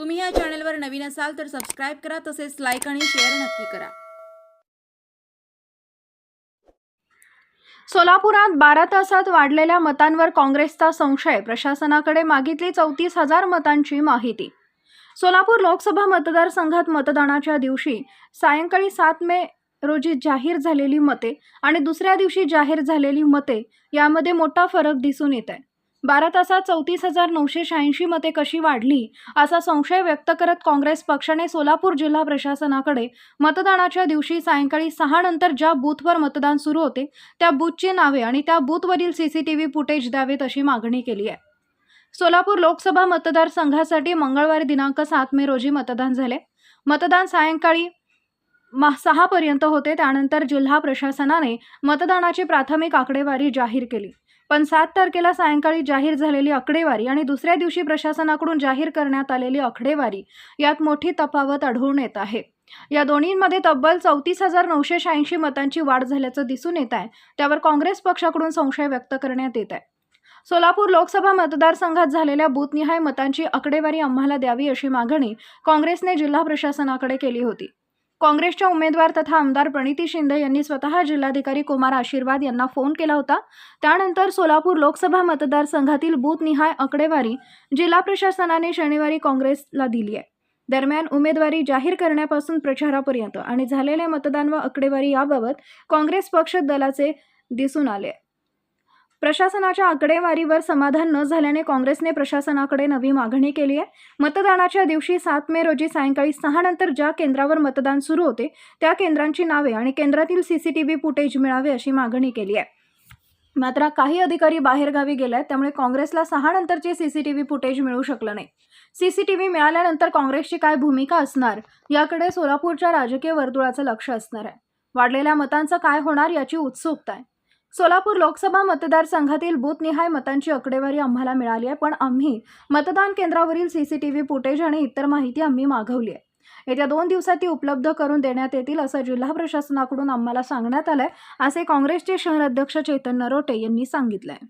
तुम्ही या चॅनलवर नवीन असाल तर सबस्क्राईब करा तसेच लाईक आणि शेअर नक्की करा. सोलापुरात बारा तासात वाढलेल्या मतांवर काँग्रेसचा संशय प्रशासनाकडे मागितली चौतीस हजार मतांची माहिती. सोलापूर लोकसभा मतदारसंघात मतदानाच्या दिवशी सायंकाळी सात मे रोजी जाहीर झालेली मते आणि दुसऱ्या दिवशी जाहीर झालेली मते यामध्ये मोठा फरक दिसून येत आहे. बारा तासात चौतीस हजार नऊशे शहाऐंशी मते कशी वाढली असा संशय व्यक्त करत काँग्रेस पक्षाने सोलापूर जिल्हा प्रशासनाकडे मतदानाच्या दिवशी सायंकाळी सहा नंतर ज्या बूथवर मतदान सुरू होते त्या बूथची नावे आणि त्या बूथवरील सीसीटीव्ही फुटेज द्यावेत अशी मागणी केली आहे. सोलापूर लोकसभा मतदारसंघासाठी मंगळवारी दिनांक सात मे रोजी मतदान झाले. मतदान सायंकाळी मा सहापर्यंत होते त्यानंतर जिल्हा प्रशासनाने मतदानाची प्राथमिक आकडेवारी जाहीर केली. पण सात तारखेला सायंकाळी जाहीर झालेली आकडेवारी आणि दुसऱ्या दिवशी प्रशासनाकडून जाहीर करण्यात आलेली आकडेवारी यात मोठी तफावत आढळून येत आहे. या दोन्हींमध्ये तब्बल चौतीस हजार नऊशे शहाऐंशी मतांची वाढ झाल्याचं दिसून येत आहे. त्यावर काँग्रेस पक्षाकडून संशय व्यक्त करण्यात येत आहे. सोलापूर लोकसभा मतदारसंघात झालेल्या बूथनिहाय मतांची आकडेवारी आम्हाला द्यावी अशी मागणी काँग्रेसने जिल्हा प्रशासनाकडे केली होती. काँग्रेसच्या उमेदवार तथा आमदार प्रणिती शिंदे यांनी स्वतः जिल्हाधिकारी कुमार आशीर्वाद यांना फोन केला होता. त्यानंतर सोलापूर लोकसभा मतदारसंघातील बूथनिहाय आकडेवारी जिल्हा प्रशासनाने शनिवारी काँग्रेसला दिली आहे. दरम्यान उमेदवारी जाहीर करण्यापासून प्रचारापर्यंत आणि झालेले मतदान व आकडेवारी याबाबत काँग्रेस पक्ष दलाचे दिसून आले प्रशासनाच्या आकडेवारीवर समाधान न झाल्याने काँग्रेसने प्रशासनाकडे नवी मागणी केली आहे. मतदानाच्या दिवशी सात मे रोजी सायंकाळी सहा नंतर ज्या केंद्रावर मतदान सुरू होते त्या केंद्रांची नावे आणि केंद्रातील सीसीटीव्ही फुटेज मिळावे अशी मागणी केली आहे. मात्र काही अधिकारी बाहेरगावी गेले आहेत त्यामुळे काँग्रेसला सहा नंतरचे सीसीटीव्ही फुटेज मिळू शकलं नाही. सीसीटीव्ही मिळाल्यानंतर काँग्रेसची काय भूमिका असणार याकडे सोलापूरच्या राजकीय वर्तुळाचं लक्ष असणार आहे. वाढलेल्या मतांचं काय होणार याची उत्सुकता आहे. सोलापूर लोकसभा मतदारसंघातील बूथनिहाय मतांची आकडेवारी आम्हाला मिळाली आहे पण आम्ही मतदान केंद्रावरील सीसीटीव्ही फुटेज आणि इतर माहिती आम्ही मागवली आहे. येत्या दोन दिवसात ती उपलब्ध करून देण्यात येतील असं जिल्हा प्रशासनाकडून आम्हाला सांगण्यात आलंय असे काँग्रेसचे शहर अध्यक्ष चैतन्य रोटे यांनी सांगितलंय.